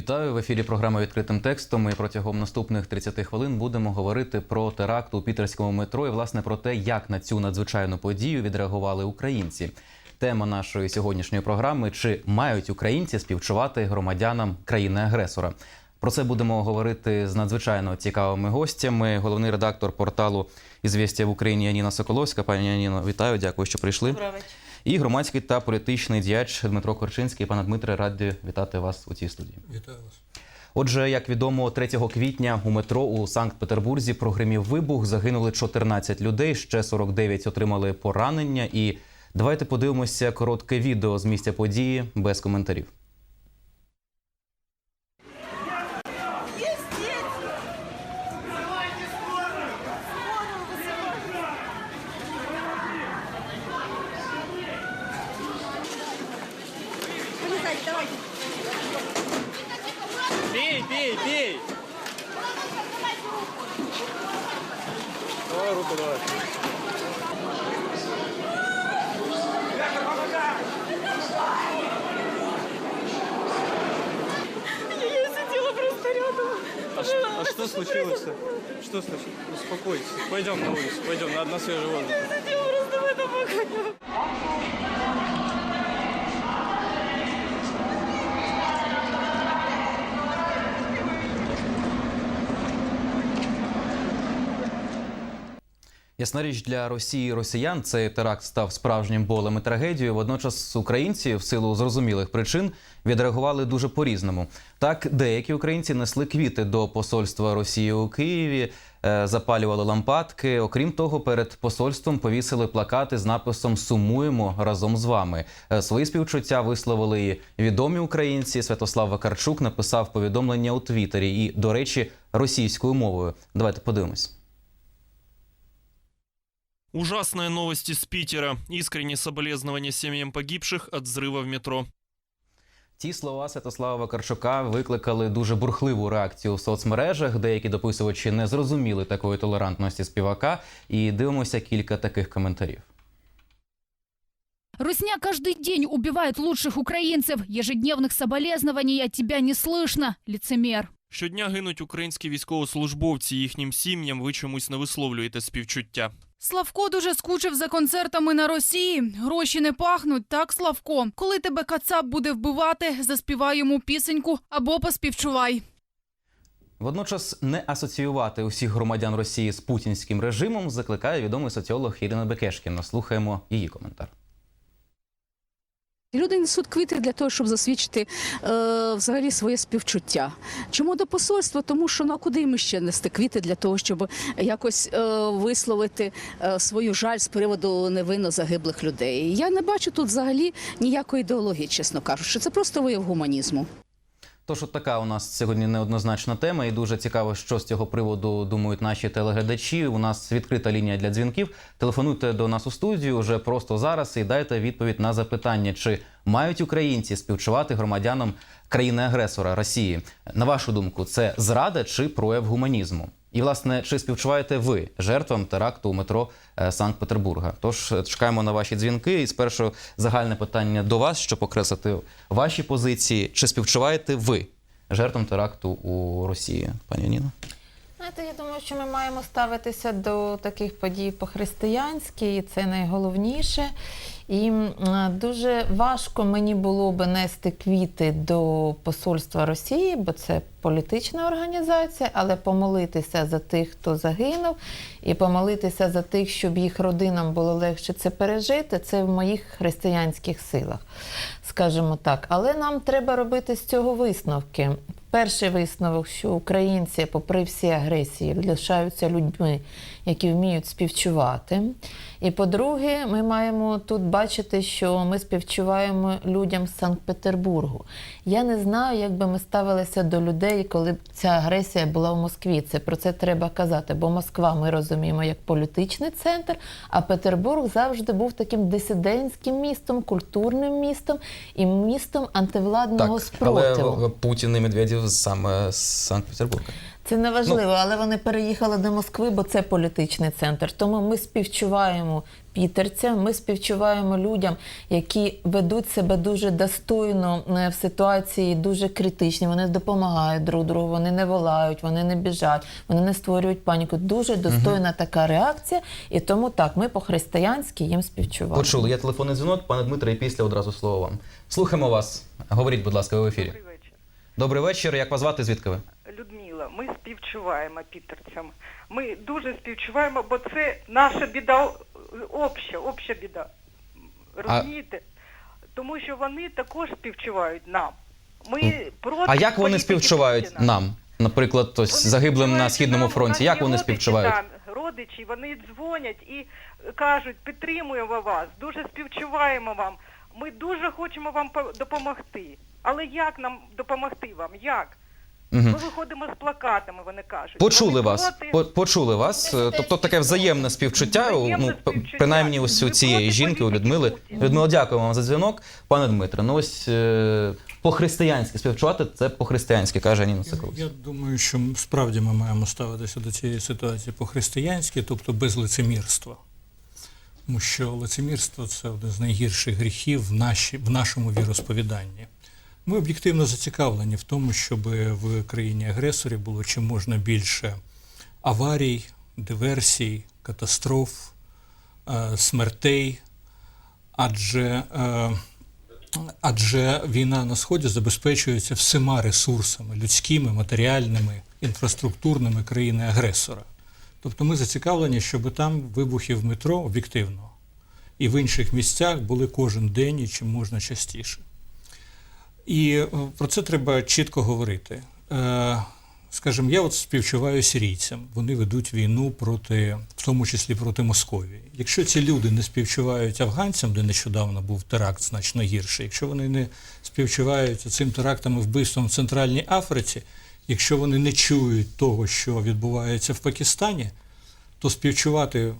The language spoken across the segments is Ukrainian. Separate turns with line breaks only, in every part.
Вітаю в ефірі. Програма відкритим текстом. Ми протягом наступних 30 хвилин будемо говорити про теракт у пітерському метро і власне про те, як на цю надзвичайну подію відреагували українці. Тема нашої сьогоднішньої програми: чи мають українці співчувати громадянам країни-агресора? Про це будемо говорити з надзвичайно цікавими гостями. Головний редактор порталу «Ізвістія в Україні Яніна Соколовська. Пані Яніно, вітаю, дякую, що прийшли.
Добрий вечір.
І громадський та політичний діяч Дмитро Корчинський. Пане Дмитре, раді вітати вас у цій студії.
Вітаю вас.
Отже, як відомо, 3 квітня у метро у Санкт-Петербурзі прогримів вибух. Загинули 14 людей, ще 49 отримали поранення. І давайте подивимося коротке відео з місця події без коментарів.
Что случилось? Что случилось? Успокойтесь. Пойдем на улицу, пойдем на, на свежий воздух.
Я сидела просто
Ясна річ для Росії і росіян цей теракт став справжнім болем і трагедією. Водночас українці, в силу зрозумілих причин, відреагували дуже по-різному. Так, деякі українці несли квіти до посольства Росії у Києві, е, запалювали лампадки. Окрім того, перед посольством повісили плакати з написом Сумуємо разом з вами. Е, Свої співчуття висловили і відомі українці. Святослав Вакарчук написав повідомлення у Твіттері і, до речі, російською мовою. Давайте подивимось.
Ужасные новости с Питера. Искренние соболезнования семьям погибших от взрыва в метро.
Ці слова Святослава Вакарчука викликали дуже бурхливу реакцію в соцмережах. Деякі дописувачі не зрозуміли такої толерантності співака. І дивимося кілька таких коментарів.
Русня каждый день убивает лучших украинцев. Ежедневных соболезнований от тебя не слышно, лицемер.
Щодня гинуть українські військовослужбовці. Їхнім сім'ям ви чомусь не висловлюєте співчуття.
Славко дуже скучив за концертами на Росії. Гроші не пахнуть, так, Славко? Коли тебе кацап буде вбивати, заспівай йому пісеньку або поспівчувай.
Водночас не асоціювати усіх громадян Росії з путінським режимом закликає відомий соціолог Ірина Бекешкіна. Слухаємо її коментар.
Люди несуть квіти для того, щоб засвідчити е, взагалі своє співчуття. Чому до посольства? Тому що ну а куди ми ще нести квіти для того, щоб якось е, висловити е, свою жаль з приводу невинно загиблих людей. Я не бачу тут взагалі ніякої ідеології, чесно кажучи. Це просто вияв гуманізму.
Тож от така у нас сьогодні неоднозначна тема, і дуже цікаво, що з цього приводу думають наші телеглядачі. У нас відкрита лінія для дзвінків. Телефонуйте до нас у студію вже просто зараз і дайте відповідь на запитання, чи мають українці співчувати громадянам країни-агресора Росії. На вашу думку, це зрада чи прояв гуманізму? І, власне, чи співчуваєте ви жертвам теракту у метро е, Санкт-Петербурга? Тож е, чекаємо на ваші дзвінки. І спершу загальне питання до вас, щоб окреслити ваші позиції. Чи співчуваєте ви жертвам теракту у Росії, пані Ніно?
Знаєте, я думаю, що ми маємо ставитися до таких подій по-християнськи, і це найголовніше. І дуже важко мені було би нести квіти до посольства Росії, бо це політична організація, але помолитися за тих, хто загинув, і помолитися за тих, щоб їх родинам було легше це пережити, це в моїх християнських силах, скажімо так. Але нам треба робити з цього висновки. Перший висновок, що українці, попри всі агресії, лишаються людьми, які вміють співчувати. І по-друге, ми маємо тут бачити, що ми співчуваємо людям з Санкт-Петербургу. Я не знаю, як би ми ставилися до людей, коли б ця агресія була в Москві. Це про це треба казати. Бо Москва ми розуміємо як політичний центр, а Петербург завжди був таким дисидентським містом, культурним містом і містом антивладного спротиву.
Путін і Медведєв саме з Санкт-Петербурга.
Це не важливо, але вони переїхали до Москви, бо це політичний центр. Тому ми співчуваємо пітерцям, ми співчуваємо людям, які ведуть себе дуже достойно е, в ситуації дуже критичні. Вони допомагають друг другу, вони не волають, вони не біжать, вони не створюють паніку. Дуже достойна така реакція. І тому так, ми по-християнськи їм співчуваємо.
Почули, є телефонний дзвінок, пане Дмитре, і після одразу слово вам. Слухаємо вас. Говоріть, будь ласка, ви в ефірі.
Добрий вечір.
Добрий вечір. Як вас звати? Звідки ви?
Людмила, ми співчуваємо пітерцям. Ми дуже співчуваємо, бо це наша біда, обща, обща біда. Розумієте? Тому що вони також співчувають нам. Ми проти
А як вони співчувають
Путіна.
нам? Наприклад, ось
Вони
загиблим на східному
нам,
фронті. Як вони
родичі
співчувають?
Там, родичі, вони дзвонять і кажуть, підтримуємо вас, дуже співчуваємо вам. Ми дуже хочемо вам по- допомогти. Але як нам допомогти вам? Як? Ми виходимо з плакатами, вони кажуть.
Почули
Вони
вас,
проти-
почули вас. Тобто таке взаємне співчуття.
Взаємне
Ну
співчуття.
принаймні, ось у цієї жінки, у Людмили. Людмила, дякую вам за дзвінок. Пане Дмитре, ну ось е, по-християнськи співчувати це по-християнськи, каже Ніна
Я,
Соколовська.
я думаю, що справді ми маємо ставитися до цієї ситуації по-християнськи, тобто без лицемірства. Тому що лицемірство це один з найгірших гріхів в, наші, в нашому віросповіданні. Ми об'єктивно зацікавлені в тому, щоб в країні-агресорі було чим можна більше аварій, диверсій, катастроф, е, смертей, адже е, Адже війна на сході забезпечується всіма ресурсами людськими, матеріальними, інфраструктурними країни-агресора. Тобто ми зацікавлені, щоб там вибухи в метро об'єктивно і в інших місцях були кожен день і чим можна частіше. І е, про це треба чітко говорити. Е, Скажімо, я от співчуваю сирійцям. Вони ведуть війну проти, в тому числі проти Московії. Якщо ці люди не співчувають афганцям, де нещодавно був теракт значно гірший, якщо вони не співчувають цим терактам і вбивствам в Центральній Африці, якщо вони не чують того, що відбувається в Пакистані, то співчувати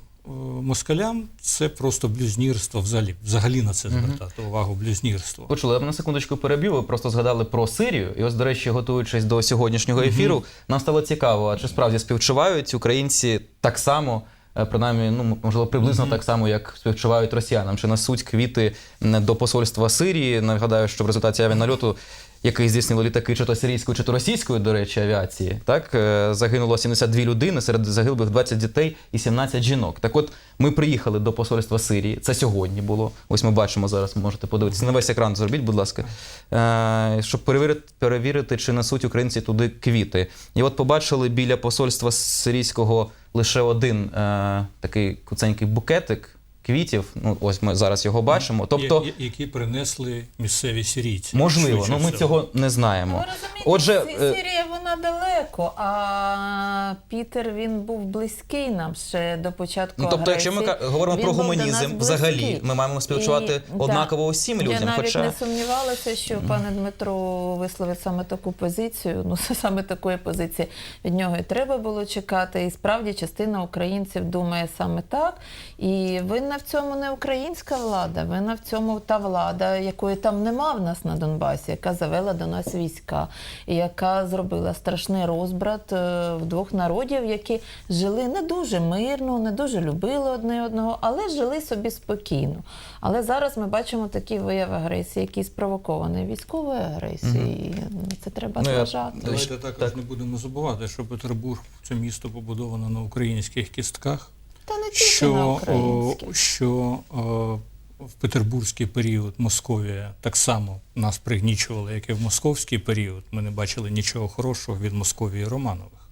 москалям це просто блюзнірство взагалі, взагалі на це звертати увагу блюзнірство.
Почули, я б на секундочку переб'ю. Ви просто згадали про Сирію. І ось, до речі, готуючись до сьогоднішнього ефіру, нам стало цікаво, а чи справді співчувають українці так само, е, принаймні, ну можливо, приблизно так само, як співчувають росіянам, чи несуть квіти до посольства Сирії. Нагадаю, що в результаті авіанальоту, який здійснили літаки, чи то сирійської, чи то російської, до речі, авіації, так е, загинуло 72 людини, серед загиблих 20 дітей і 17 жінок. Так от ми приїхали до посольства Сирії. Це сьогодні було. Ось ми бачимо зараз. Можете подивитися на весь екран. Зробіть, будь ласка, е, щоб перевірити, перевірити, чи несуть українці туди квіти. І от побачили біля посольства сирійського лише один е, такий куценький букетик квітів. Ну ось ми зараз його бачимо. Тобто,
Я- я- які принесли місцеві сірійці.
можливо, ну ми цього не знаємо.
Ви розумієте,
Отже, е,
Сірія вона далеко, а Пітер він був близький нам ще до початку.
Ну, тобто, якщо ми говоримо
Він
про гуманізм, взагалі, ми маємо співчувати
І,
однаково усім людям,
Я навіть
хоча-
не сумнівалася, що пане Дмитро висловить саме таку позицію. Ну, саме такої позиції від нього і треба було чекати. І справді частина українців думає саме так. І винна в цьому не українська влада, винна в цьому та влада, якої там нема в нас на Донбасі, яка завела до нас війська, і яка зробила страшний розбрат е, в двох народів, які жили не дуже мирно, не дуже любили одне одного, але жили собі спокійно. Але зараз ми бачимо такі вияви агресії, які спровоковані військовою агресією. Ну, Це треба
Ну, я-
зважати.
Давайте
Так.
також не будемо забувати, що Петербург це місто побудовано на українських кістках.
Та не тільки на
Що, о,
українських.
що о, в петербурзький період Московія так само нас пригнічувала, як і в московський період. Ми не бачили нічого хорошого від Московії Романових,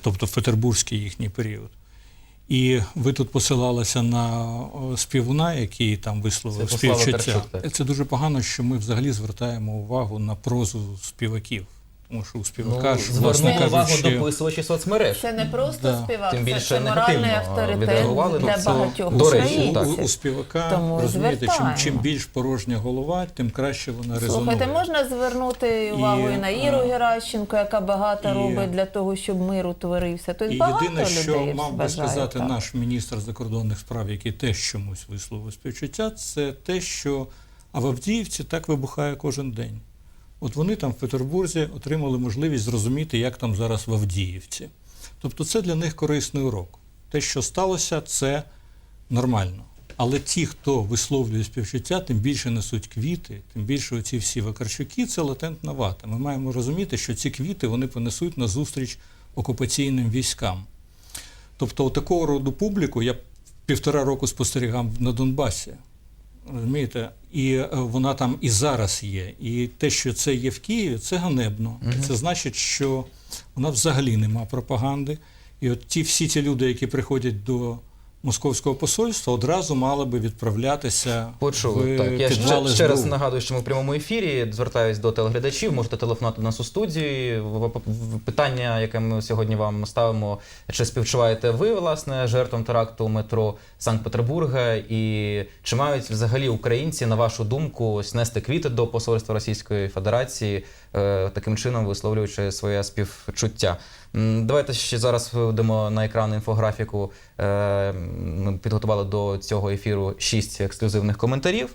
тобто в петербурзький їхній період. І ви тут посилалися на співуна, який там висловив співчуття. Це дуже погано, що ми взагалі звертаємо увагу на прозу співаків. Тому що у співака ж, власне
звернули увагу
кажучи,
дописувачі соцмереж.
Це не просто
Да.
співак,
Тим
це,
більше
це моральний
негативно
авторитет
відреагували на
для
це.
багатьох
До речі,
українців.
так.
у, у співака
Тому
розумієте, чим,
звертаємо.
чим більш порожня голова, тим краще вона резонує.
Слухайте, можна звернути увагу і,
І,
на Іру
а,
Геращенко, яка багато
і-
робить для того, щоб мир утворився. Тобто
І
багато
єдине,
людей
що мав би сказати
так.
наш міністр закордонних справ, який теж чомусь висловив співчуття, це те, що а в Авдіївці так вибухає кожен день. От вони там в Петербурзі отримали можливість зрозуміти, як там зараз в Авдіївці. Тобто це для них корисний урок. Те, що сталося, це нормально. Але ті, хто висловлює співчуття, тим більше несуть квіти, тим більше оці всі Вакарчуки, це латентна вата. Ми маємо розуміти, що ці квіти вони понесуть на зустріч окупаційним військам. Тобто, такого роду публіку я півтора року спостерігав на Донбасі. Розумієте? І е, вона там і зараз є. І те, що це є в Києві, це ганебно. Це значить, що вона взагалі нема пропаганди. І от ті всі ті люди, які приходять до московського посольства, одразу мали би відправлятися
Почули.
в
Так, я ще, ще раз нагадую, що ми в прямому ефірі. Звертаюсь до телеглядачів. Можете телефонувати нас у студії. Питання, яке ми сьогодні вам ставимо, чи співчуваєте ви власне жертвам теракту метро Санкт-Петербурга, і чи мають взагалі українці, на вашу думку, ось нести квіти до посольства Російської Федерації, е, таким чином висловлюючи своє співчуття? Давайте ще зараз виведемо на екран інфографіку. Е, Ми підготували до цього ефіру шість ексклюзивних коментарів.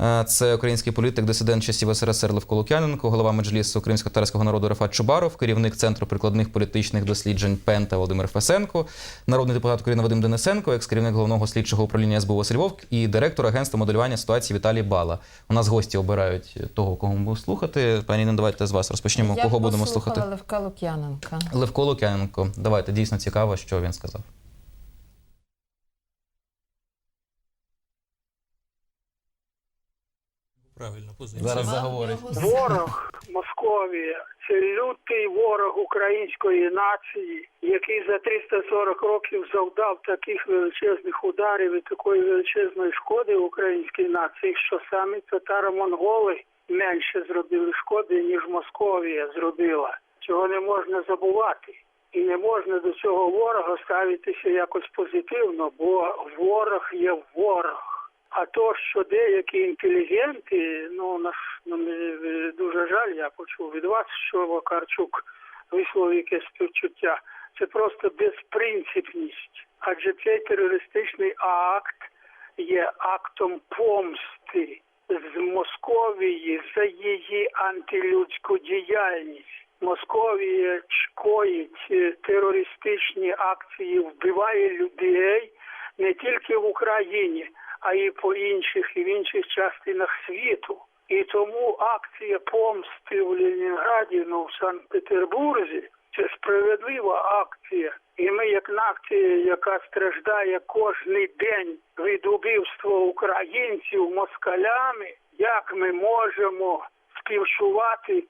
Е, Це український політик, дисидент часів СРСР Левко Лук'яненко, голова меджлісу українсько-татарського народу Рефат Чубаров, керівник центру прикладних політичних досліджень Пента Володимир Фесенко, народний депутат України Вадим Денисенко, екс-керівник головного слідчого управління СБУ Василь Вовк і директор агентства моделювання ситуації Віталій Бала. У нас гості обирають того, кого ми будемо слухати. Пані Інно, давайте з вас розпочнемо.
Я
кого будемо слухати?
Левка Лук'яненка.
Левко Лук'яненко. Давайте дійсно цікаво, що він сказав.
Правильна позиція.
Зараз заговорить.
Ворог Московії це лютий ворог української нації, який за 340 років завдав таких величезних ударів і такої величезної шкоди українській нації, що самі татаро-монголи менше зробили шкоди, ніж Московія зробила. Цього не можна забувати. І не можна до цього ворога ставитися якось позитивно, бо ворог є ворог. А то, що деякі інтелігенти, ну наш ну, дуже жаль, я почув від вас, що Вакарчук висловив якесь співчуття. Це просто безпринципність. Адже цей терористичний акт є актом помсти з Московії за її антилюдську діяльність. Московія коїть е, терористичні акції, вбиває людей не тільки в Україні, а й по інших і в інших частинах світу. І тому акція помсти в Ленінграді, ну в Санкт-Петербурзі, це справедлива акція. І ми, як нація, яка страждає кожний день від убивства українців москалями, як ми можемо співчувати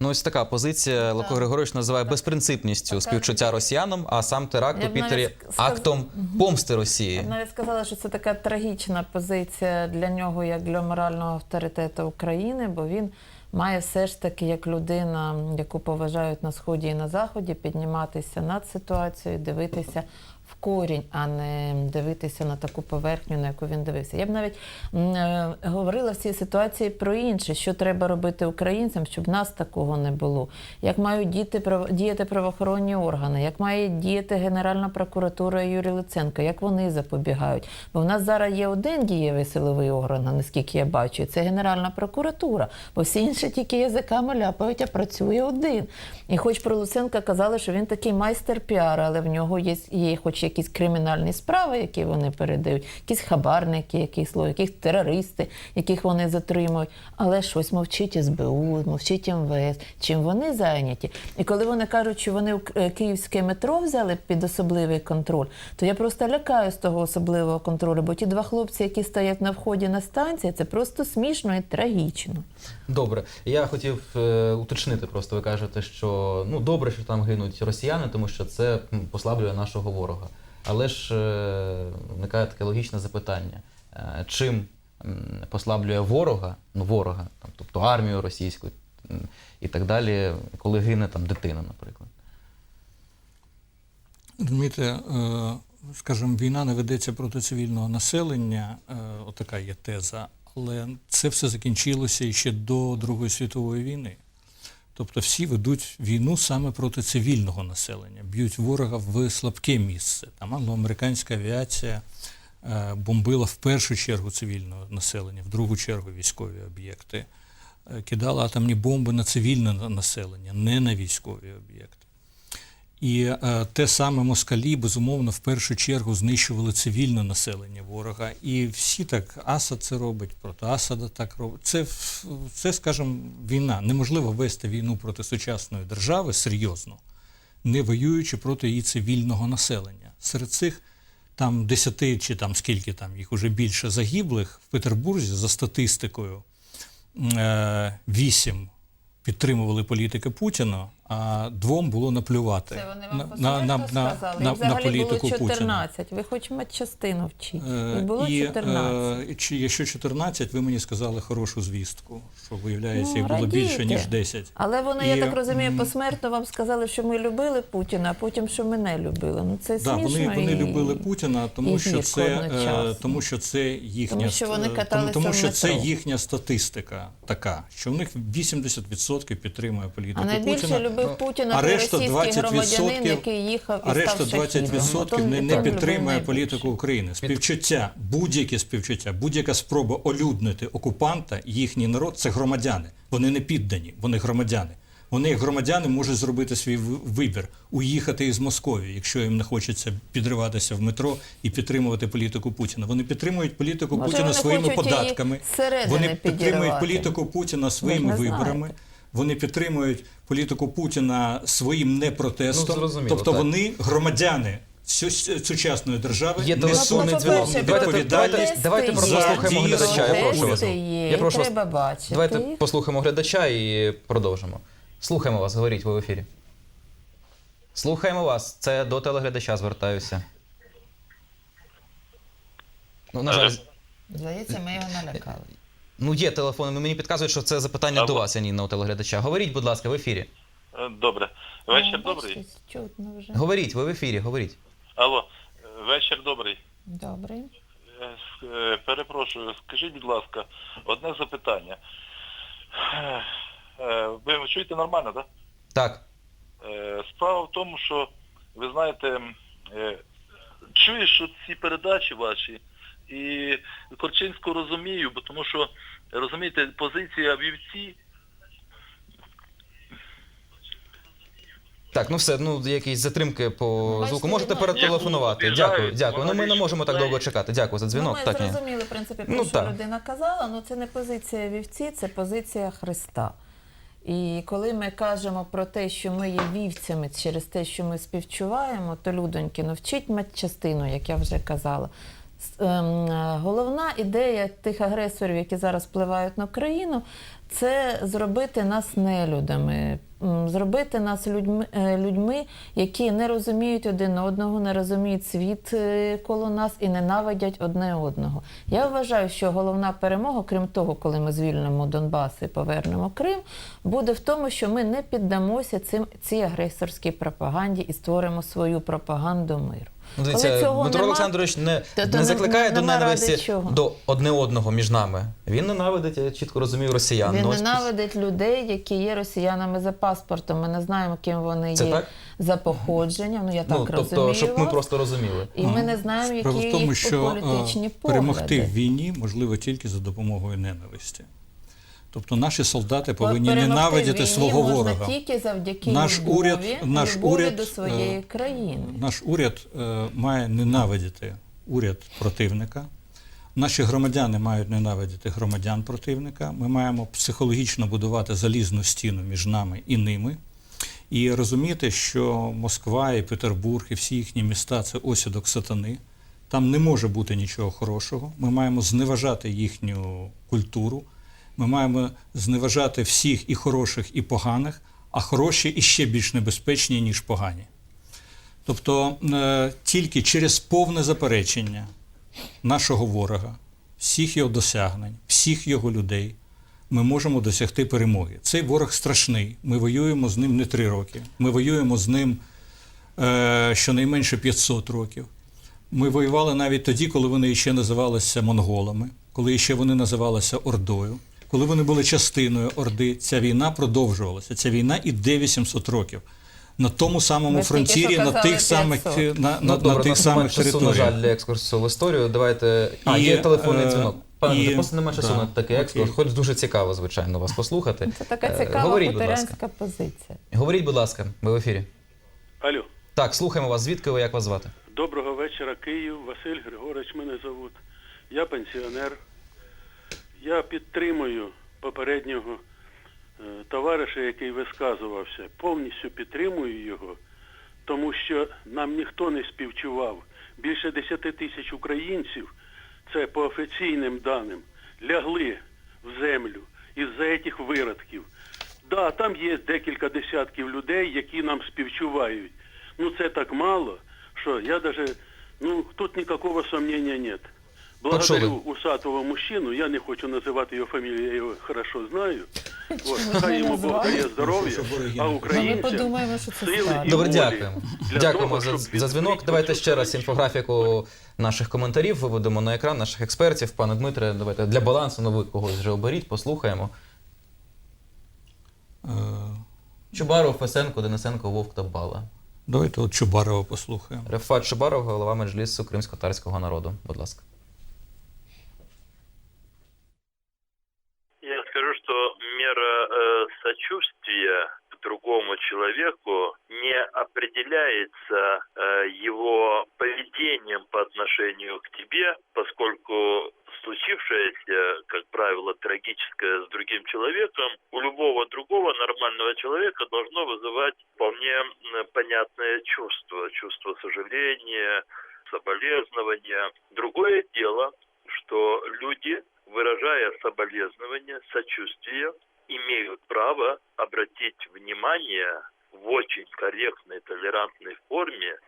Ну, ось така позиція Левко Григорович називає безпринципністю співчуття росіянам, а сам теракт
Я
у
б навіть
Пітері
сказ-
актом помсти
Я
Росії.
б навіть сказала, що це така трагічна позиція для нього, як для морального авторитету України, бо він має все ж таки, як людина, яку поважають на сході і на заході, підніматися над ситуацією, дивитися корінь, а не дивитися на таку поверхню, на яку він дивився. Я б навіть е, говорила в цій ситуації про інше, що треба робити українцям, щоб нас такого не було. Як мають діяти, діяти правоохоронні органи, як має діяти Генеральна прокуратура Юрій Луценко, як вони запобігають. Бо в нас зараз є один дієвий силовий орган, наскільки я бачу, це Генеральна прокуратура. Бо всі інші тільки язиками ляпають, а працює один. І хоч про Луценка казали, що він такий майстер піару, але в нього є, є хоч якісь кримінальні справи, які вони передають, якісь хабарники, якісь слово, якісь терористи, яких вони затримують. Але щось мовчить СБУ, мовчить МВС. Чим вони зайняті? І коли вони кажуть, що вони е, київське метро взяли під особливий контроль, то я просто лякаю з того особливого контролю, бо ті два хлопці, які стоять на вході на станції, це просто смішно і трагічно.
Добре, я хотів е, уточнити. Просто ви кажете, що ну добре, що там гинуть росіяни, тому що це послаблює нашого ворога. Але ж е, виникає таке логічне запитання: Е, чим послаблює ворога, ну ворога, там, тобто армію російську і так далі, коли гине там дитина, наприклад.
Розумієте, е, скажімо, війна не ведеться проти цивільного населення, отака є теза, але це все закінчилося ще до Другої світової війни. Тобто всі ведуть війну саме проти цивільного населення, б'ють ворога в слабке місце. Там англоамериканська авіація е, бомбила в першу чергу цивільне населення, в другу чергу військові об'єкти. е, кидала атомні бомби на цивільне населення, не на військові об'єкти. І е, те саме москалі, безумовно, в першу чергу знищували цивільне населення ворога. І всі так, Асад це робить, проти Асада так робить. Це, це скажімо, війна. Неможливо вести війну проти сучасної держави серйозно, не воюючи проти її цивільного населення. Серед цих там 10 чи там скільки там їх уже більше загиблих в Петербурзі за статистикою е, підтримували політики Путіна, а двом було наплювати
Це вони вам
на, на, на,
сказали?
на,
взагалі
політику
було
Путіна.
14. Ви хоч матчастину вчіть.
Е,
було
і,
14.
е, чи якщо 14, ви мені сказали хорошу звістку, що виявляється,
Ну,
їх було більше, ніж 10.
Але вони, я так розумію, посмертно вам сказали, що ми любили Путіна, а потім, що ми не любили. Ну це
Да, вони, вони
і...
любили Путіна, тому
і
що це е, тому, що це їхня
Тому що вони
тому, тому що це їхня статистика така, що в них 80% підтримує політику
А
Путіна.
Любив Путіна
а
той російський громадянин, який їхав і
решта
став шахідом.
20% не, не підтримує політику України. Співчуття, будь-яке співчуття, будь-яка спроба олюднити окупанта, їхній народ це громадяни. Вони не піддані, вони громадяни. Вони, як громадяни, можуть зробити свій вибір уїхати із Московії, якщо їм не хочеться підриватися в метро і підтримувати політику Путіна. Вони підтримують політику
Може,
Путіна своїми податками. Вони підтримують політику Путіна своїми виборами. Вони підтримують політику Путіна своїм непротестом.
Ну,
тобто
так.
вони громадяни сучасної держави
Є
несуть відповідальність
давайте, послухаємо глядача. Я прошу вас. Я прошу вас.
треба бачити.
Давайте послухаємо глядача і продовжимо. Слухаємо вас, говоріть ви в ефірі. Слухаємо вас. Це до телеглядача звертаюся. Ну, на жаль,
Здається, ми його налякали.
Ну є телефон. Мені підказують, що це запитання до вас, а ні на телеглядача. Говоріть, будь ласка, в ефірі.
Е, Добре. Вечір
О,
добрий.
бачите, Чутно вже.
Говоріть, ви в ефірі, говоріть.
Алло, е, вечір добрий.
Добре.
Е, с- е, Перепрошую, скажіть, будь ласка, одне запитання. Е, е, Ви чуєте нормально, так?
Так.
Е, Справа в тому, що ви знаєте, м, е, чуєш що ці передачі ваші, і Корчинську розумію, бо тому що розумієте, позиція вівці
Так, ну все, ну якісь затримки по звуку. Можете
ну,
перетелефонувати.
як
Дякую, дякую. Ну ми не можемо так довго чекати. Дякую за дзвінок.
Ну, ми
так, ні.
зрозуміли, в принципі, про
Ну,
що
так.
людина казала, але це не позиція вівці, це позиція Христа. І коли ми кажемо про те, що ми є вівцями через те, що ми співчуваємо, то людоньки, ну вчить матчастину, як я вже казала. Ем, е, Головна ідея тих агресорів, які зараз впливають на країну, це зробити нас нелюдами, зробити нас людьми, е, людьми, які не розуміють один одного, не розуміють світ е, коло нас і ненавидять одне одного. Я вважаю, що головна перемога, крім того, коли ми звільнимо Донбас і повернемо Крим, буде в тому, що ми не піддамося цим цій агресорській пропаганді і створимо свою пропаганду миру.
Ну,
Коли
Дивіться,
цього
Дмитро
нема,
Олександрович не,
то- то
не
не-
закликає
не-
до
нема ради
ненависті
чого.
до одне одного між нами. Він ненавидить, я чітко розумію, росіян.
Він
Ну, ось
ненавидить людей, які є росіянами за паспортом. Ми не знаємо, ким вони
Це
є
так?
за походженням. Ну я так
ну,
розумію.
тобто, щоб ми
вас.
просто розуміли.
І ми не знаємо, які
Справа в тому,
їх
що
політичні
е,
погляди.
перемогти в війні можливо тільки за допомогою ненависті. Тобто наші солдати повинні
Перемогти
ненавидіти свого
можна
ворога.
тільки завдяки
Наш
любові,
уряд- наш
любові
уряд,
до своєї
е,
країни.
Наш уряд е, має ненавидіти уряд противника. Наші громадяни мають ненавидіти громадян противника. Ми маємо психологічно будувати залізну стіну між нами і ними. І розуміти, що Москва і Петербург, і всі їхні міста це осідок сатани. Там не може бути нічого хорошого. Ми маємо зневажати їхню культуру. Ми маємо зневажати всіх і хороших, і поганих, а хороші іще більш небезпечні, ніж погані. Тобто е, тільки через повне заперечення нашого ворога, всіх його досягнень, всіх його людей, ми можемо досягти перемоги. Цей ворог страшний. Ми воюємо з ним не три роки. Ми воюємо з ним е, щонайменше 500 років. Ми воювали навіть тоді, коли вони ще називалися монголами, коли ще вони називалися Ордою. Коли вони були частиною Орди, ця війна продовжувалася. Ця війна іде 800 років. На тому самому
тільки
фронтірі, на тих самих, на, на,
Ну,
на
добре,
тих самих
часу, на жаль, для екскурсу в історію. Давайте. А,
І,
є телефонний
е,
дзвінок. Пане,
І-
просто немає часу
да,
на такий екскурс, хоч дуже цікаво, звичайно, вас послухати.
Це така
Е,
цікава
Говоріть, будь ласка.
позиція.
Говоріть, будь ласка, ви в ефірі.
Алло,
Так, слухаємо вас. Звідки ви, як вас звати?
доброго вечора, Київ. Василь Григорович мене зовут. Я пенсіонер. Я підтримую попереднього е, товариша, який висказувався. Повністю підтримую його, тому що нам ніхто не співчував. Більше 10 тисяч українців, це по офіційним даним, лягли в землю із-за цих виродків. Да, там є декілька десятків людей, які нам співчувають. Ну це так мало, що я даже, ну тут никакого сомнения нет. Благодарю усатого мужчину, я не хочу називати його фамілію, я його хорошо знаю. От, хай йому Бог дає здоров'я, а
ми
українцям
подумаємо, це
сили і
Добре,
волі
дякуємо.
для
Дякуємо
того,
за,
щоб
за дзвінок.
відкрити
Давайте
цю
ще раз інфографіку наших коментарів виведемо на екран наших експертів. Пане Дмитре, давайте для балансу, ну ви когось вже оберіть, послухаємо.
Е,
Чубаров, Фесенко, Денисенко, Вовк та Бала.
Давайте от Чубарова послухаємо.
Рефат Чубаров, голова меджлісу кримсько-татарського народу. Будь ласка.
Другому человеку не определяется э, его поведением по отношению к тебе, поскольку случившееся, как правило, трагическое с другим человеком, у любого другого нормального человека должно вызывать вполне понятное чувство, чувство сожаления, соболезнования. Другое дело, что люди, выражая соболезнования, сочувствие, имеют право обратить внимание в очень корректной, толерантной форме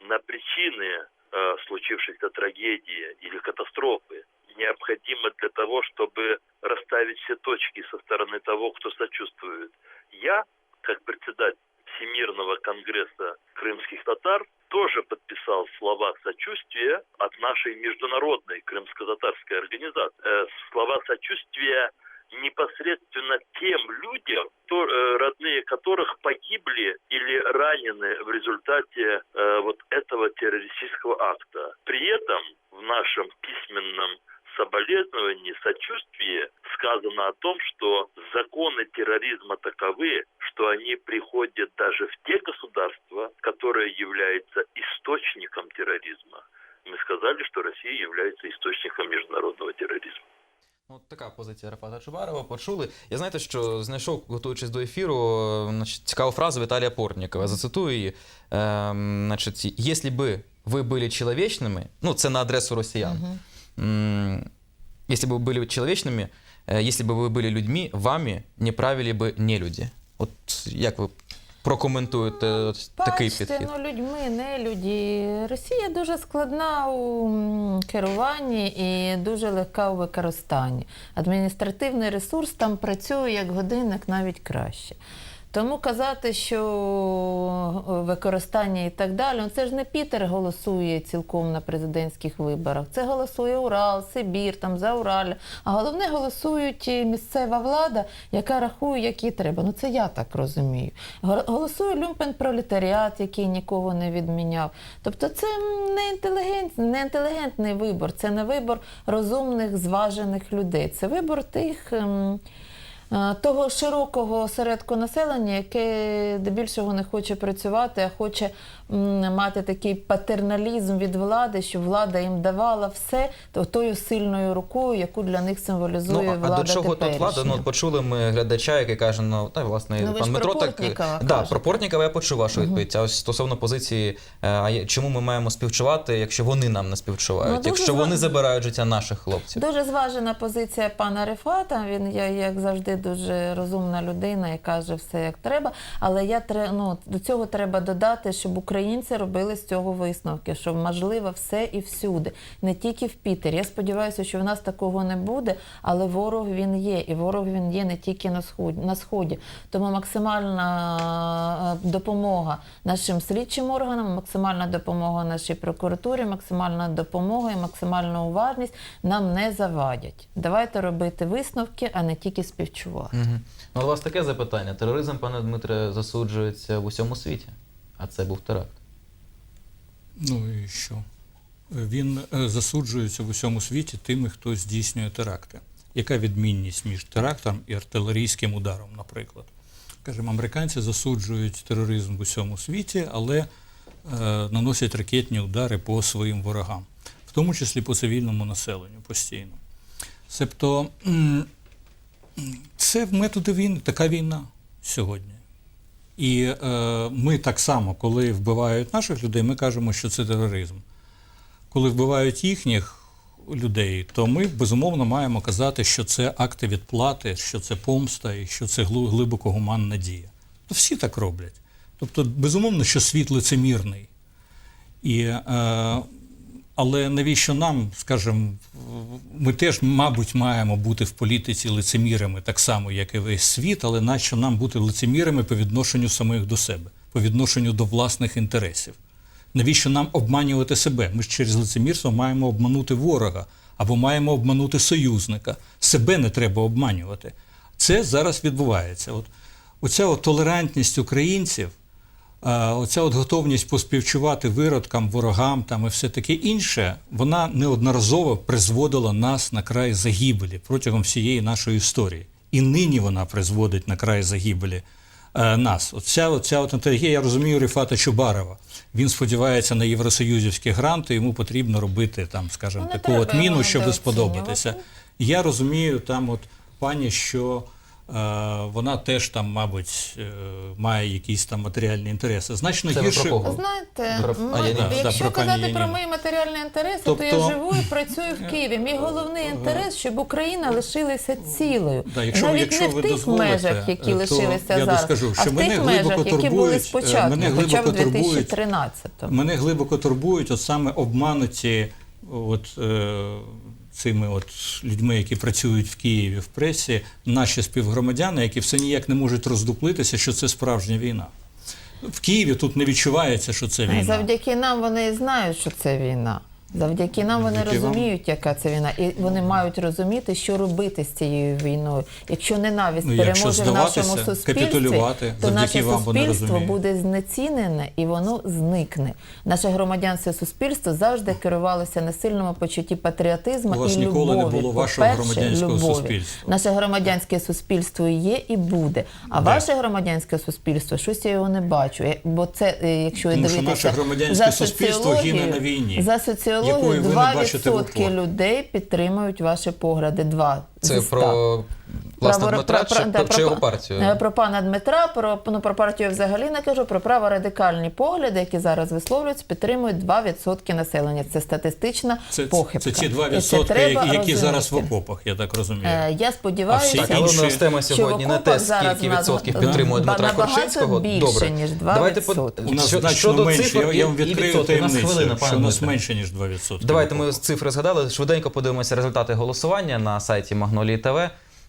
на причины э, случившейся трагедии или катастрофы, необходимо для того, чтобы расставить все точки со стороны того, кто сочувствует. Я, как председатель Всемирного конгресса крымских татар, тоже подписал слова сочувствия от нашей международной крымско-татарской организации. Э, слова сочувствия непосредственно
От така позиція Рафата Чубарова. Почули. Я знаєте, що знайшов, готуючись до ефіру, е, значить, цікаву фразу Віталія Портнікова. Зацитую її. Ем, значить, якщо би ви були чоловічними, ну це на адресу росіян. М, Если бы вы были человечными, э, если бы вы были людьми, вами не правили бы не люди. От як ви прокоментуєте от такий підхід?
ну людьми, не люди. Росія дуже складна у керуванні і дуже легка у використанні. Адміністративний ресурс там працює як годинник, навіть краще. Тому казати, що використання і так далі, ну це ж не Пітер голосує цілком на президентських виборах. Це голосує Урал, Сибір, там за Ураль. А головне голосують місцева влада, яка рахує, які треба. Ну це я так розумію. Го- Голосує люмпен пролетаріат, який нікого не відміняв. Тобто це не інтелігентний, не інтелігентний вибор, це не вибор розумних, зважених людей. Це вибор тих. Е, того широкого осередку населення, яке здебільшого не хоче працювати, а хоче мати такий патерналізм від влади, щоб влада їм давала все то- тою сильною рукою, яку для них символізує
Ну, а
влада
до чого тут влада? Ну, почули ми глядача, який каже, ну, та, власне,
Ну,
пан
про
так... Да, про Портнікова я почув вашу відповідь. А ось стосовно позиції, е, а чому ми маємо співчувати, якщо вони нам не співчувають,
Ну,
якщо вони забирають життя наших хлопців?
Дуже зважена позиція пана Рефата. Він я як завжди дуже розумна людина і каже все як треба. Але я ну, до цього треба додати, щоб українці робили з цього висновки, що можливо все і всюди, не тільки в Пітері. Я сподіваюся, що в нас такого не буде, але ворог він є, і ворог він є не тільки на сході на сході. Тому максимальна е, допомога нашим слідчим органам, максимальна допомога нашій прокуратурі, максимальна допомога і максимальна уважність нам не завадять. Давайте робити висновки, а не тільки співчувати.
Угу. Ну, у вас таке запитання. Тероризм, пане Дмитре, засуджується в усьому світі, а це був теракт.
Ну і що? він е, засуджується в усьому світі тими, хто здійснює теракти. Яка відмінність між терактом і артилерійським ударом, наприклад? Кажемо, американці засуджують тероризм в усьому світі, але е, наносять ракетні удари по своїм ворогам, в тому числі по цивільному населенню постійно. Себто це методи війни, така війна сьогодні. І е, ми так само, коли вбивають наших людей, ми кажемо, що це тероризм. Коли вбивають їхніх людей, то ми безумовно маємо казати, що це акти відплати, що це помста і що це глибоко гуманна дія. То всі так роблять. Тобто, безумовно, що світ лицемірний. І, е, але навіщо нам, скажімо, ми теж, мабуть, маємо бути в політиці лицемірами так само, як і весь світ, але нащо нам бути лицемірами по відношенню самих до себе, по відношенню до власних інтересів? Навіщо нам обманювати себе? Ми ж через лицемірство маємо обманути ворога або маємо обманути союзника. Себе не треба обманювати. Це зараз відбувається. От, оця от толерантність українців, оця от готовність поспівчувати виродкам, ворогам там і все таке інше, вона неодноразово призводила нас на край загибелі протягом всієї нашої історії. І нині вона призводить на край загибелі е, нас. Оця, оця от ностальгія, я розумію Рифата Чубарова. Він сподівається на євросоюзівські гранти, йому потрібно робити там, скажімо,
Ну,
таку от міну, щоб сподобатися. Я розумію там, от пані, що е, вона теж там, мабуть, е, має якісь там матеріальні інтереси. Значно
Це
гірше.
про кого?
Знаєте,
Про-
ми-
а, я
якщо
да, про
казати
Яніну.
про мої матеріальні інтереси, то я
Тобто-
живу і працюю в Києві. Мій головний інтерес, щоб Україна лишилася цілою.
Да, якщо-
Навіть
якщо
не в тих межах, які лишилися
я
зараз,
доскажу,
а в
мене
тих межах, які були
е,
спочатку,
мене
хоча б в 2013-му.
Мене глибоко турбують от саме обмануті от, е, цими от людьми, які працюють в Києві в пресі, наші співгромадяни, які все ніяк не можуть роздуплитися, що це справжня війна. В Києві тут не відчувається, що це війна.
Завдяки нам вони і знають, що це війна. Завдяки нам вони
Завдяки вам.
розуміють, яка це війна, і вони мають розуміти, що робити з цією війною. Якщо ненависть
Ну, якщо
переможе в нашому
здаватися,
суспільстві,
капітулювати,
то
завдяки
наше
вам вони
суспільство
розуміють.
буде знецінене і воно зникне. Наше громадянське суспільство завжди керувалося на сильному почутті патріотизму
У вас
і
ніколи не було вашого
По-перше,
громадянського
любові.
суспільства.
Наше громадянське суспільство є і буде. А
Де?
ваше громадянське суспільство, щось я його не бачу. Е, Бо це, е, якщо
Тому що
дивитися
наше громадянське
за
суспільство гине
соціологією-
на війні,
За соціологією
якої ви не бачите в
2%
упор.
людей підтримують ваші погляди. Два
Це
зі ста.
про власне
Про-
Дмитра
про-
чи,
про-
чи його партію?
Е, Про пана Дмитра, про, ну, про партію взагалі не кажу, про праворадикальні погляди, які зараз висловлюються, підтримують 2% населення. Це статистична
Це,
похибка.
це ті
І
2%,
треба
які, які зараз в окопах, я так розумію.
Е, Я сподіваюся,
А всі
Так, але у нас
інші-
тема сьогодні не те, скільки відсотків підтримує Дмитра Корчинського.
більше,
Добре.
ніж
Давайте
2%.
У нас
що-
значно менше. я, я вам відкрию таємницю, що у нас менше, ніж 2%.
Давайте ми з цифри згадали. Швиденько подивимося результати голосування на сайті Магнолії ТВ.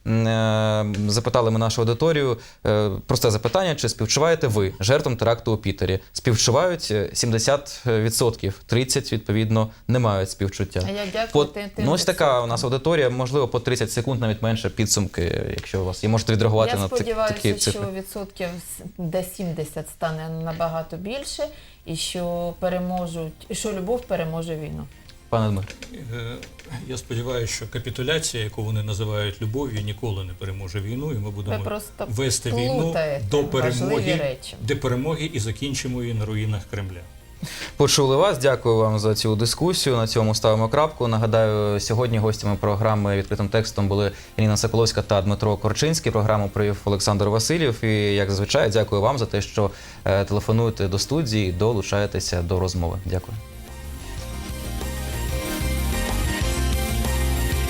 Е, Запитали ми нашу аудиторію. е, Просте запитання: чи співчуваєте ви жертвам теракту у Пітері? Співчувають е, 70%, 30% відповідно не мають співчуття.
А я дякую
По,
тим- тим
ну, ось така у нас аудиторія, можливо, по 30 секунд, навіть менше підсумки, якщо у вас є. Можете відреагувати
Я
на ці- такі
сподіваюся,
цифри.
що відсотків де 70 стане набагато більше, і що переможуть, і що любов переможе війну.
Пане Дмитро.
Е, Я сподіваюся, що капітуляція, яку вони називають любов'ю, ніколи не переможе війну, і ми будемо
Ви просто
вести війну до перемоги,
речі.
до перемоги і закінчимо її на руїнах Кремля.
Почули вас. Дякую вам за цю дискусію. На цьому ставимо крапку. Нагадаю, сьогодні гостями програми відкритим текстом були Ініна Соколовська та Дмитро Корчинський. Програму провів Олександр Васильєв. І як зазвичай, дякую вам за те, що е, телефонуєте до студії, долучаєтеся до розмови. Дякую.